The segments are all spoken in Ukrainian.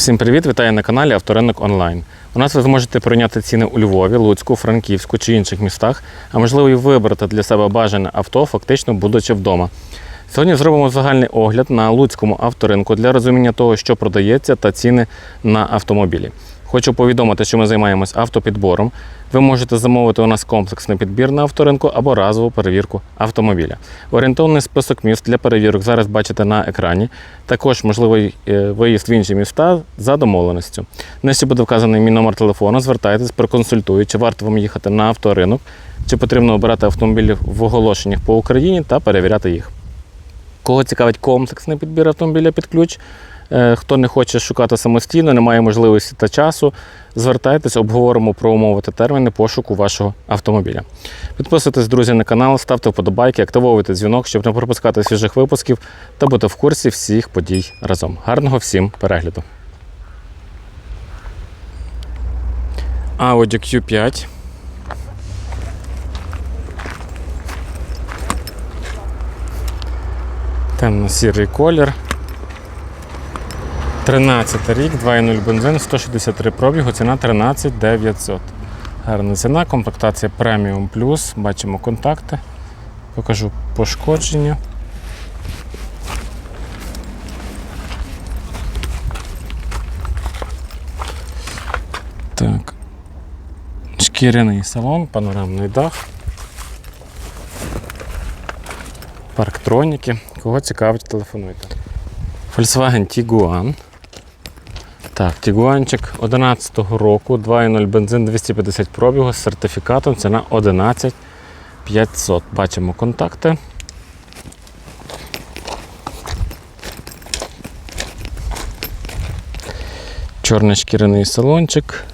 Всім привіт! Вітаю на каналі Авторинок Онлайн. У нас ви зможете прийняти ціни у Львові, Луцьку, Франківську чи інших містах, а можливо і вибрати для себе бажане авто, фактично будучи вдома. Сьогодні зробимо загальний огляд на Луцькому авторинку для розуміння того, що продається та ціни на автомобілі. Хочу повідомити, що ми займаємось автопідбором. Ви можете замовити у нас комплексний підбір на авторинку або разову перевірку автомобіля. Орієнтовний список міст для перевірок зараз бачите на екрані. Також можливий е, виїзд в інші міста за домовленістю. Нижче буде вказаний мій номер телефону. Звертайтесь, проконсультую, чи варто вам їхати на авторинок, чи потрібно обирати автомобілі в оголошеннях по Україні та перевіряти їх. Кого цікавить комплексний підбір автомобіля під ключ, хто не хоче шукати самостійно, не має можливості та часу, звертайтесь, обговоримо про умови та терміни пошуку вашого автомобіля. Підписуйтесь, друзі, на канал, ставте вподобайки, активовуйте дзвінок, щоб не пропускати свіжих випусків та бути в курсі всіх подій разом. Гарного всім перегляду! Audi Q5. Темно-сірий колір. 13 рік, 2.0 бензин, 163 пробігу, ціна 13 900. Гарна ціна, комплектація Premium Plus. Бачимо контакти. Покажу пошкодження. Так. Шкіряний салон, панорамний дах. Парктроніки. Кого цікавить, телефонуйте. Volkswagen Tiguan. Так, Тігуанчик 11-го року, 2.0 бензин 250 пробігу з сертифікатом, ціна 11 500. Бачимо контакти. Чорний шкіряний салончик.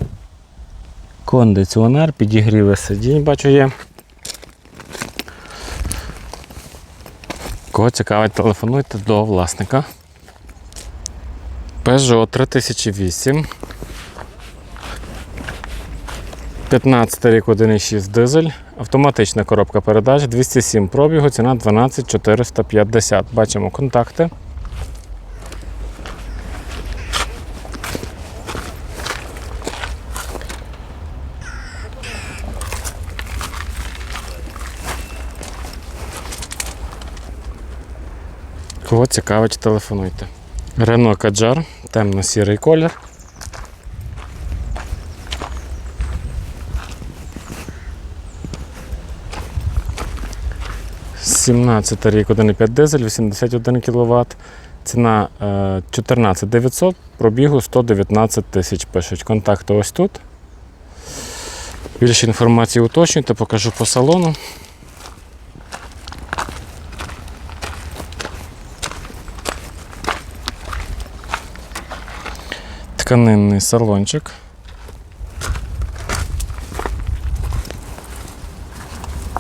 Кондиціонер, підігріви сидінь, бачу є. Кого цікавить, телефонуйте до власника. Peugeot 3008. 15 рік 1,6 дизель. Автоматична коробка передач, 207 пробігу, ціна 12 450. Бачимо контакти. Кого цікавить, телефонуйте. Renault Kadjar, темно-сірий колір. Сімнадцятий рік 1,5 дизель, 81 кВт. Ціна е, 14 900, пробігу 119 тисяч пишуть. Контакти ось тут. Більше інформації уточнюйте, покажу по салону. Тканинний салончик.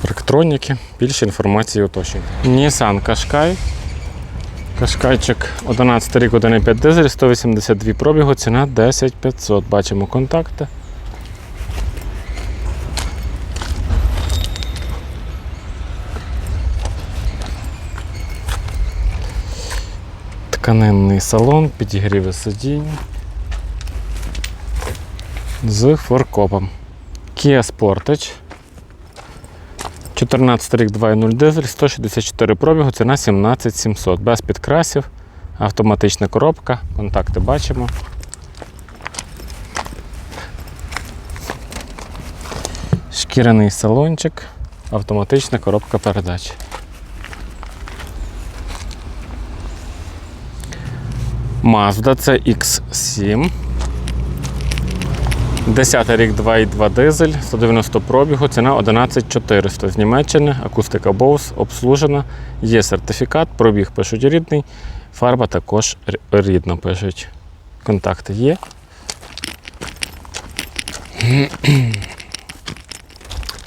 Електроніки, більше інформації уточнюйте. Nissan Qashqai. Кашкайчик 11 рік 1,5 дизель, 182 пробігу, ціна 10 500. Бачимо контакти. Тканинний салон, підігріви сидіння з форкопом. Kia Sportage. 14 рік 2.0 дизель, 164 пробігу, ціна 17 700. Без підкрасів, автоматична коробка, контакти бачимо. Шкіряний салончик, автоматична коробка передач. Mazda CX7. 10 рік 2,2 дизель, 190 пробігу, ціна 11400 з Німеччини, акустика Bose, обслужена, є сертифікат, пробіг пишуть рідний, фарба також рідна пишуть. Контакти є.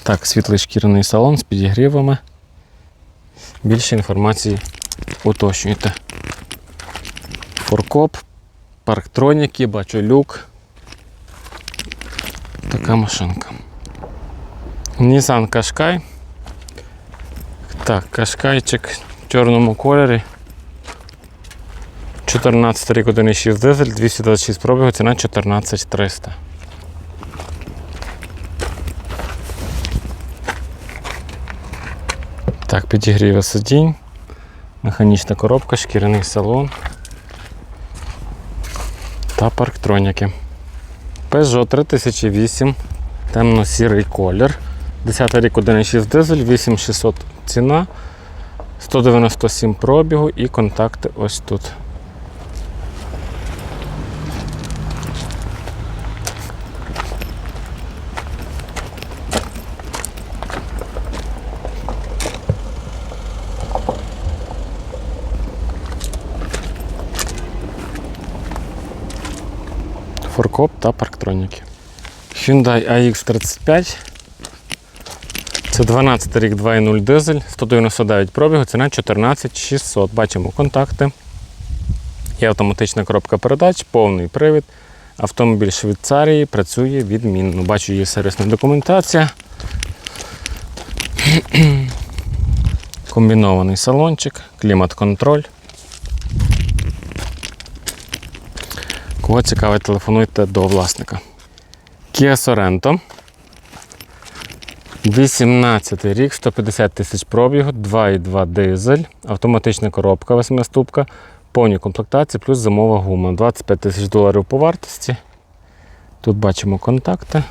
Так, світлий шкіряний салон з підігрівами. Більше інформації уточнюйте. Форкоп, парктроніки, бачу люк. Така машинка. Nissan Qashqai. Так, Qashqaiчик в чорному кольорі. 14 рік 1,6 дизель, 226 пробігу, ціна 14300. Так, підігріве сидінь, механічна коробка, шкіряний салон та парктроніки. Peugeot 3008, темно-сірий колір. 10 рік 1,6 дизель, 8600 ціна, 197 пробігу і контакти ось тут. Форкоп та парктроніки. Hyundai AX35. Це 12 рік 2.0 дизель, 199 пробігу, ціна 14600. Бачимо контакти. Є автоматична коробка передач, повний привід. Автомобіль Швейцарії працює відмінно. Бачу, є сервісна документація. Комбінований салончик, клімат-контроль. Кого цікавить, телефонуйте до власника. Kia Sorento. 18 рік, 150 тисяч пробігу, 2,2 дизель, автоматична коробка 8 ступка, повні комплектації, плюс зимова гума. 25 тисяч доларів по вартості. Тут бачимо контакти.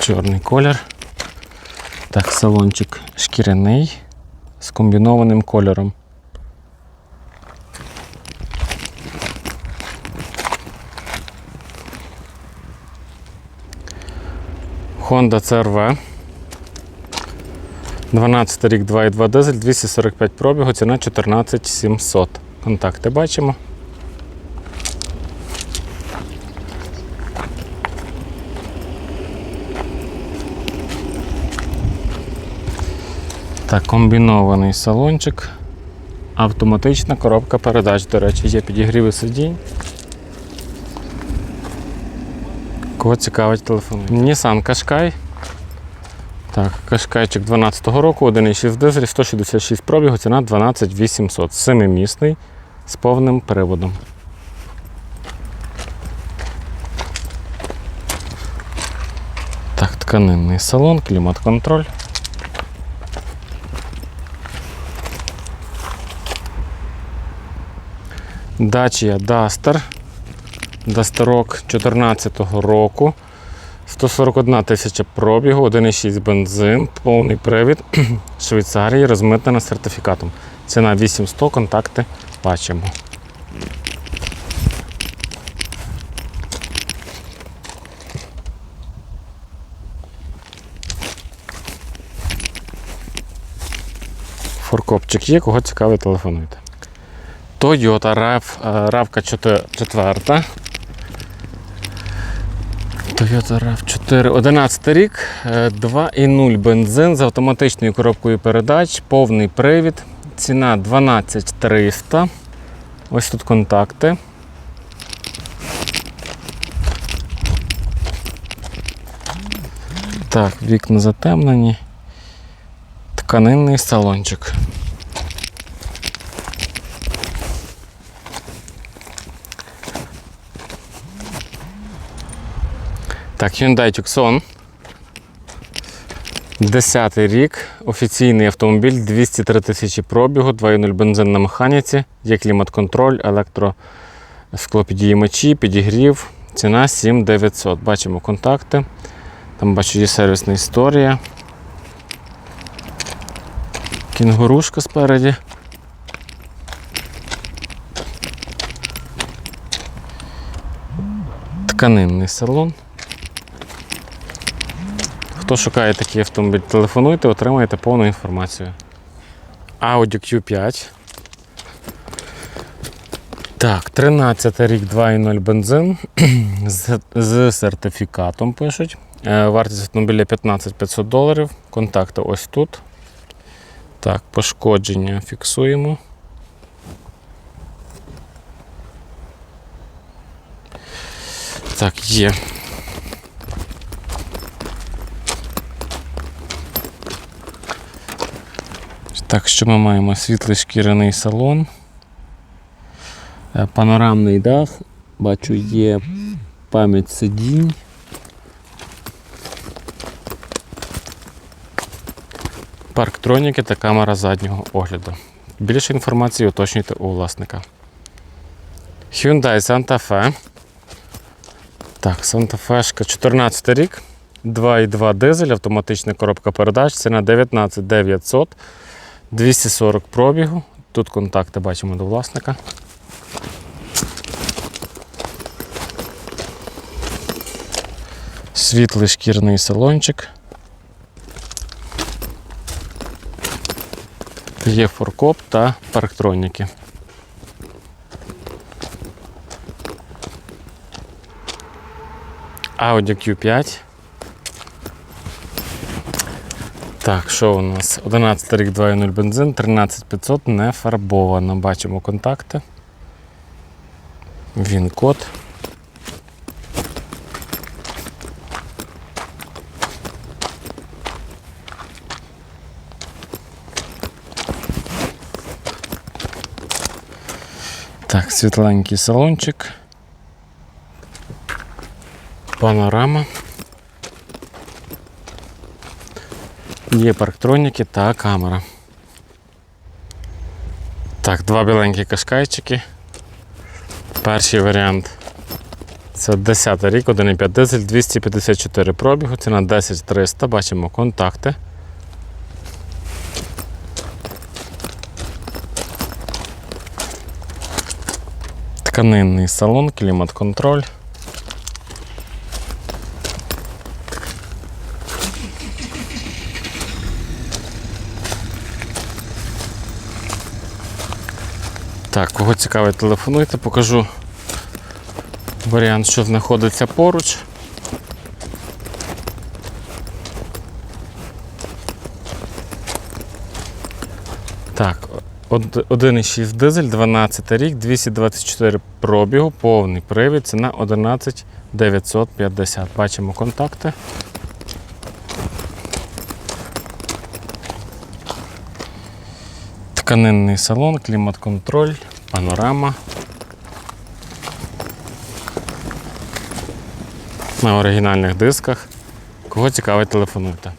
Чорний колір. Так, салончик шкіряний з комбінованим кольором. Honda CRV. 12 рік 2,2 дизель, 245 пробігу, ціна 14700. Контакти бачимо. Так, комбінований салончик. Автоматична коробка передач, до речі, є підігріви сидінь. Кого цікавить телефон? Nissan Qashqai. Так, Qashqaiчик 12-го року, 1,6 дизель, 166 пробігу, ціна 12800. Семимісний з повним приводом. Так, тканинний салон, клімат-контроль. Dacia Duster. Дастерок 2014 року. 141 тисяча пробігу, 1,6 бензин, повний привід Швейцарії, розмитнена сертифікатом. Ціна 800, контакти бачимо. Форкопчик є, кого цікавий, телефонуйте. Toyota RAV, RAV 4. Toyota RAV4, 11 рік, е, 2,0 бензин з автоматичною коробкою передач, повний привід. Ціна 12300. Ось тут контакти. Так, вікна затемнені. Тканинний салончик. Так, Hyundai Tucson. 10 рік, офіційний автомобіль, 203 тисячі пробігу, 2.0 бензин на механіці, є клімат-контроль, електросклопідіймачі, підігрів. Ціна 7900. Бачимо контакти. Там бачу, є сервісна історія. Кінгурушка спереді. Тканинний салон. Хто шукає такий автомобіль, телефонуйте, отримаєте повну інформацію. Audi Q5. Так, 13 рік 2.0 бензин з, з сертифікатом пишуть. Е, Вартість автомобіля 15 500 доларів. Контакти ось тут. Так, пошкодження фіксуємо. Так, є. Так, що ми маємо? Світлий шкіряний салон, е, панорамний дах. Бачу, є пам'ять сидінь. Парктроніки та камера заднього огляду. Більше інформації уточнюйте у власника. Hyundai Santa Fe. Так, Santa Fe 14 рік. 2,2 дизель, автоматична коробка передач, ціна 19 900, 240 пробігу. Тут контакти бачимо до власника. Світлий шкірний салончик. Є форкоп та парктроніки. Audi Q5. Так, що у нас? 11 рік 2.0 бензин, 13500 не фарбовано. Бачимо контакти. Він код. Так, світленький салончик. Панорама. Є парктроніки та камера. Так, два біленькі кашкайчики. Перший варіант. Це 10 рік, 1,5 дизель, 254 пробігу, ціна 10 300, бачимо контакти. Тканинний салон, клімат-контроль. Так, кого цікавить, телефонуйте, покажу варіант, що знаходиться поруч. Так, од- 1,6 дизель, 12 рік, 224 пробігу, повний привід, ціна 11 950. Бачимо контакти. Тканинний салон, клімат-контроль, панорама. На оригінальних дисках. Кого цікавить, телефонуйте.